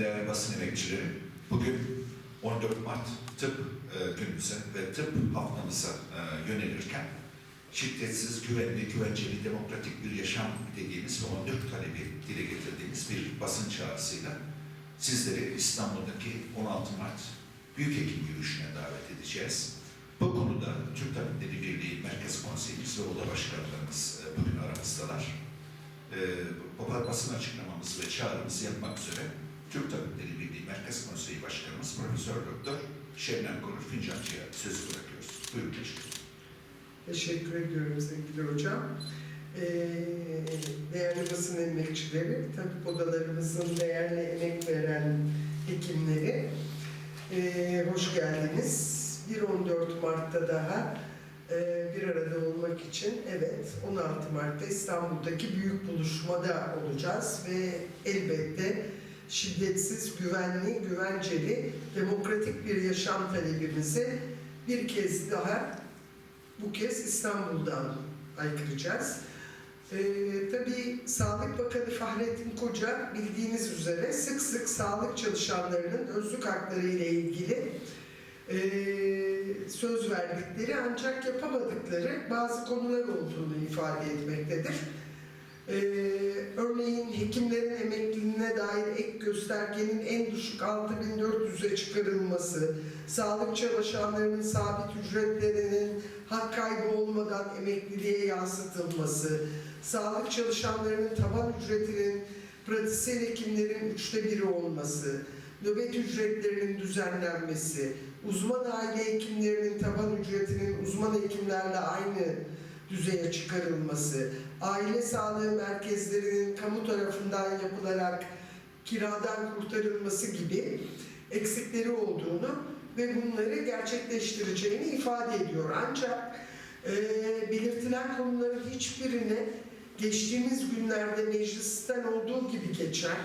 Değerli basın emekçileri, bugün 14 Mart tıp e, günümüze ve tıp haftamıza e, yönelirken şiddetsiz, güvenli, güvenceli, demokratik bir yaşam dediğimiz ve 14 talebi dile getirdiğimiz bir basın çağrısıyla sizleri İstanbul'daki 16 Mart Büyük Hekim Yürüyüşü'ne davet edeceğiz. Bu konuda Türk Tabipleri Birliği Merkez Konseyimiz ve Oda Başkanlarımız e, bugün aramızdalar. E, basın açıklamamızı ve çağrımızı yapmak üzere Türk Tabipleri Birliği Merkez Konseyi Başkanımız Profesör Doktor Şebnem Konur Fincancı'ya sözü bırakıyoruz. Buyurun başkanım. Teşekkür ediyorum sevgili hocam. Ee, değerli basın emekçileri, tabip odalarımızın değerli emek veren hekimleri, ee, hoş geldiniz. 1-14 Mart'ta daha e, bir arada olmak için, evet 16 Mart'ta İstanbul'daki büyük buluşmada olacağız ve elbette şiddetsiz, güvenli, güvenceli, demokratik bir yaşam talebimizi bir kez daha bu kez İstanbul'dan aykıracağız. Ee, tabii Sağlık Bakanı Fahrettin Koca bildiğiniz üzere sık sık sağlık çalışanlarının özlük hakları ile ilgili e, söz verdikleri ancak yapamadıkları bazı konular olduğunu ifade etmektedir. Ee, örneğin hekimlerin emekliliğine dair ek göstergenin en düşük 6400'e çıkarılması, sağlık çalışanlarının sabit ücretlerinin hak kaybı olmadan emekliliğe yansıtılması, sağlık çalışanlarının taban ücretinin pratisyen hekimlerin üçte biri olması, nöbet ücretlerinin düzenlenmesi, uzman aile hekimlerinin taban ücretinin uzman hekimlerle aynı düzeye çıkarılması, aile sağlığı merkezlerinin kamu tarafından yapılarak kiradan kurtarılması gibi eksikleri olduğunu ve bunları gerçekleştireceğini ifade ediyor. Ancak e, belirtilen konuların hiçbirine geçtiğimiz günlerde meclisten olduğu gibi geçen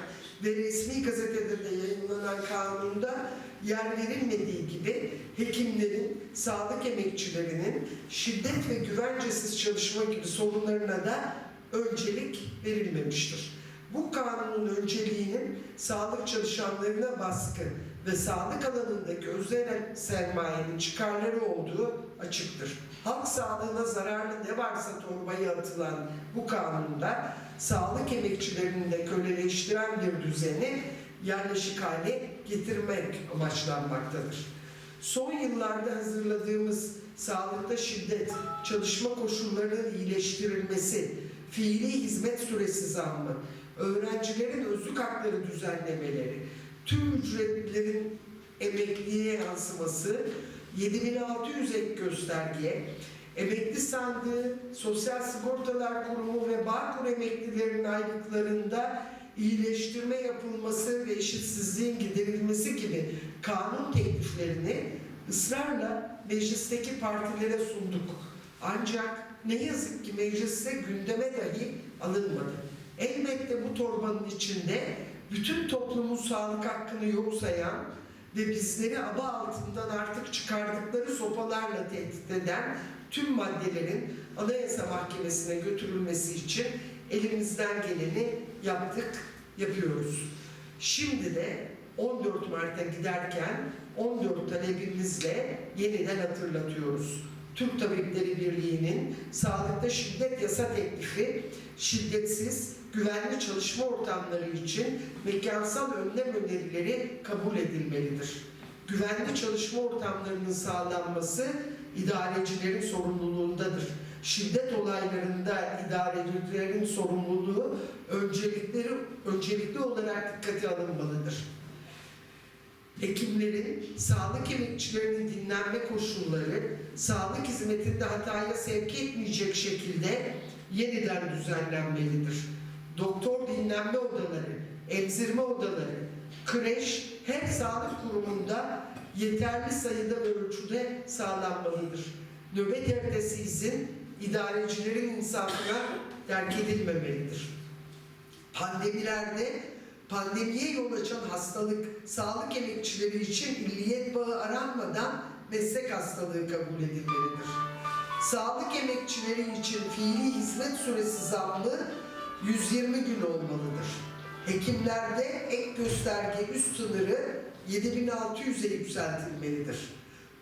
ve resmi gazetede de yayınlanan kanunda yer verilmediği gibi hekimlerin, sağlık emekçilerinin şiddet ve güvencesiz çalışma gibi sorunlarına da öncelik verilmemiştir. Bu kanunun önceliğinin sağlık çalışanlarına baskı ve sağlık alanındaki özel sermayenin çıkarları olduğu açıktır. Halk sağlığına zararlı ne varsa torbaya atılan bu kanunda sağlık emekçilerini de köleleştiren bir düzeni yerleşik hale getirmek amaçlanmaktadır. Son yıllarda hazırladığımız sağlıkta şiddet, çalışma koşullarının iyileştirilmesi, fiili hizmet süresi zammı, öğrencilerin özlük hakları düzenlemeleri, tüm ücretlilerin emekliye yansıması, 7600 ek gösterge, emekli sandığı, Sosyal Sigortalar Kurumu ve Bağkur emeklilerin aylıklarında iyileştirme yapılması ve eşitsizliğin giderilmesi gibi kanun tekliflerini ısrarla meclisteki partilere sunduk. Ancak ne yazık ki mecliste gündeme dahi alınmadı. Elbette bu torbanın içinde bütün toplumun sağlık hakkını yok sayan ve bizleri aba altından artık çıkardıkları sopalarla tehdit eden tüm maddelerin Anayasa Mahkemesi'ne götürülmesi için elimizden geleni yaptık, yapıyoruz. Şimdi de 14 Mart'a giderken 14 talebimizle yeniden hatırlatıyoruz. Türk Tabipleri Birliği'nin sağlıkta şiddet yasa teklifi şiddetsiz, güvenli çalışma ortamları için mekansal önlem önerileri kabul edilmelidir. Güvenli çalışma ortamlarının sağlanması idarecilerin sorumluluğundadır. Şiddet olaylarında idarecilerin sorumluluğu öncelikleri öncelikli olarak dikkate alınmalıdır. Hekimlerin, sağlık emekçilerinin dinlenme koşulları, sağlık hizmetinde hataya sevk etmeyecek şekilde yeniden düzenlenmelidir. Doktor dinlenme odaları, emzirme odaları, kreş her sağlık kurumunda yeterli sayıda ve ölçüde sağlanmalıdır. Nöbet ertesi izin idarecilerin insafına terk edilmemelidir. Pandemilerde pandemiye yol açan hastalık sağlık emekçileri için milliyet bağı aranmadan meslek hastalığı kabul edilmelidir. Sağlık emekçileri için fiili hizmet süresi zammı 120 gün olmalıdır. Hekimlerde ek gösterge üst sınırı 7600'e yükseltilmelidir.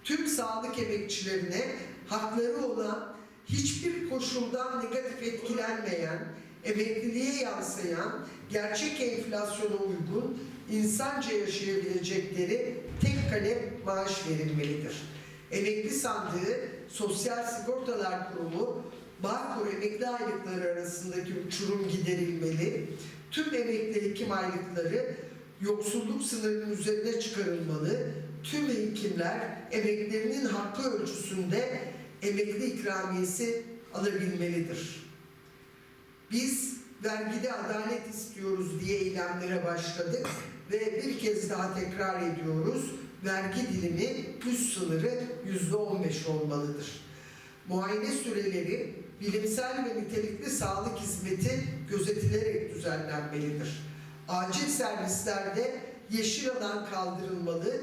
Tüm sağlık emekçilerine hakları olan hiçbir koşuldan negatif etkilenmeyen, emekliliğe yansıyan, gerçek enflasyona uygun, insanca yaşayabilecekleri tek kalem maaş verilmelidir. Emekli sandığı, Sosyal Sigortalar Kurumu, Bağkur emekli aylıkları arasındaki uçurum giderilmeli, tüm emekli hekim aylıkları yoksulluk sınırının üzerine çıkarılmalı, tüm hekimler emeklerinin hakkı ölçüsünde emekli ikramiyesi alabilmelidir. Biz vergide adalet istiyoruz diye eylemlere başladık ve bir kez daha tekrar ediyoruz. Vergi dilimi üst sınırı yüzde on beş olmalıdır. Muayene süreleri bilimsel ve nitelikli sağlık hizmeti gözetilerek düzenlenmelidir. Acil servislerde yeşil alan kaldırılmalı,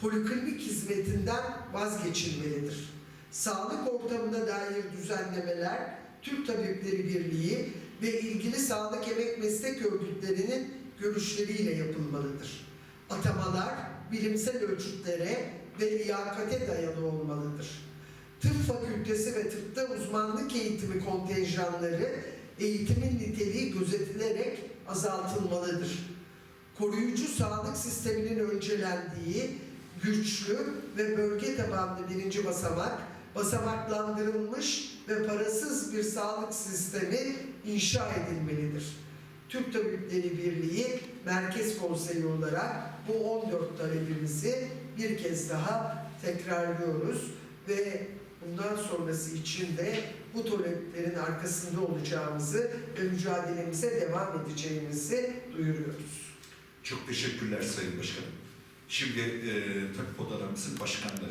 poliklinik hizmetinden vazgeçilmelidir. Sağlık ortamına dair düzenlemeler Türk Tabipleri Birliği ve ilgili sağlık emek meslek örgütlerinin görüşleriyle yapılmalıdır. Atamalar bilimsel ölçütlere ve liyakate dayalı olmalıdır. Tıp fakültesi ve tıpta uzmanlık eğitimi kontenjanları eğitimin niteliği gözetilerek azaltılmalıdır. Koruyucu sağlık sisteminin öncelendiği güçlü ve bölge tabanlı birinci basamak, basamaklandırılmış ve parasız bir sağlık sistemi inşa edilmelidir. Türk Tabipleri Birliği Merkez Konseyi olarak bu 14 talebimizi bir kez daha tekrarlıyoruz ve bundan sonrası için de bu taleplerin arkasında olacağımızı ve mücadelemize devam edeceğimizi duyuruyoruz. Çok teşekkürler Sayın Başkanım. Şimdi e, tabip odalarımızın başkanları